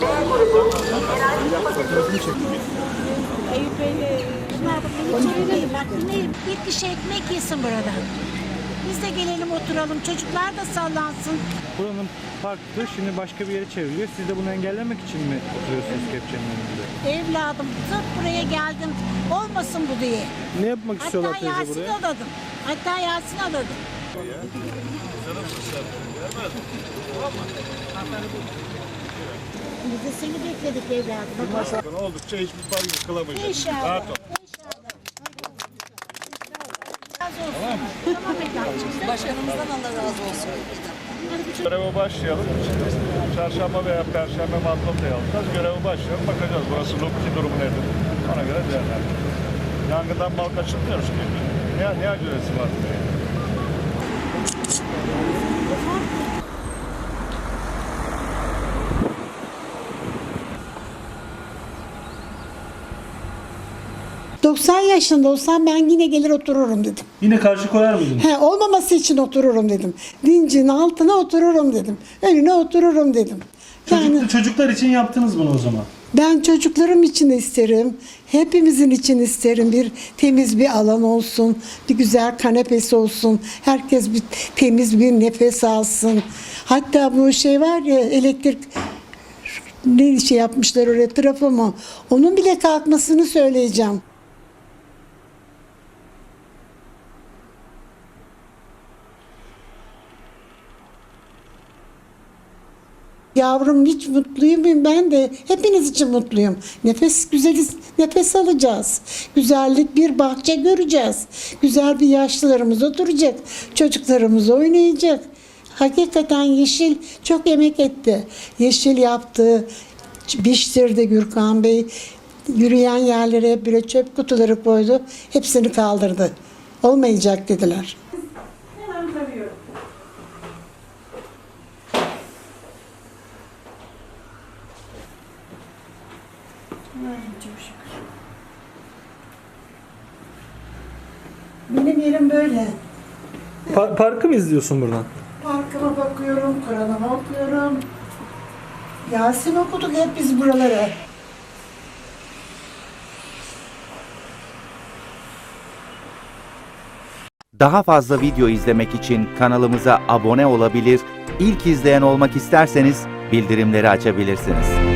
B grubu. Eyüp. Bak dinleyin. Bir kişi ekmek yesin burada. Biz de gelelim oturalım. Çocuklar da sallansın. Buranın parkı şimdi başka bir yere çevriliyor. Siz de bunu engellemek için mi oturuyorsunuz kepçenin önünde? Evladım sırf buraya geldim. Olmasın bu diye. Ne yapmak istiyorlar Hatta teyze Yasin buraya? adadım. Hatta Yasin adadım. Biz de seni bekledik evladım. Bak, Oldukça hiçbir fark yıkılamayacak. İnşallah. Rahat ol. Tamam evladım. Başkanımızdan Allah razı olsun. Göreve başlayalım. Çarşamba veya perşembe Madlota'ya alacağız. Göreve başlayalım. Bakacağız burası Lubki durumu nedir. Ona göre değerlendireceğiz. Yangından mal kaçırmıyoruz ki. Ne, ne acelesi var? Hı. 90 yaşında olsam ben yine gelir otururum dedim. Yine karşı koyar mıydın? He, olmaması için otururum dedim. Dincin altına otururum dedim. Önüne otururum dedim. Yani Çocuk, çocuklar için yaptınız bunu o zaman. Ben çocuklarım için isterim. Hepimizin için isterim. Bir temiz bir alan olsun. Bir güzel kanepesi olsun. Herkes bir temiz bir nefes alsın. Hatta bu şey var ya elektrik ne şey yapmışlar oraya trafo mu? Onun bile kalkmasını söyleyeceğim. Yavrum hiç mutluyum ben de hepiniz için mutluyum. Nefes güzeliz, nefes alacağız. Güzellik bir bahçe göreceğiz. Güzel bir yaşlılarımız oturacak. Çocuklarımız oynayacak. Hakikaten Yeşil çok emek etti. Yeşil yaptı, biçtirdi Gürkan Bey. Yürüyen yerlere böyle çöp kutuları koydu. Hepsini kaldırdı. Olmayacak dediler. Benim yerim böyle. Pa- parkı mı izliyorsun buradan? Parkıma bakıyorum, Kur'an'ımı okuyorum. Yasin okuduk hep biz buralara. Daha fazla video izlemek için kanalımıza abone olabilir, ilk izleyen olmak isterseniz bildirimleri açabilirsiniz.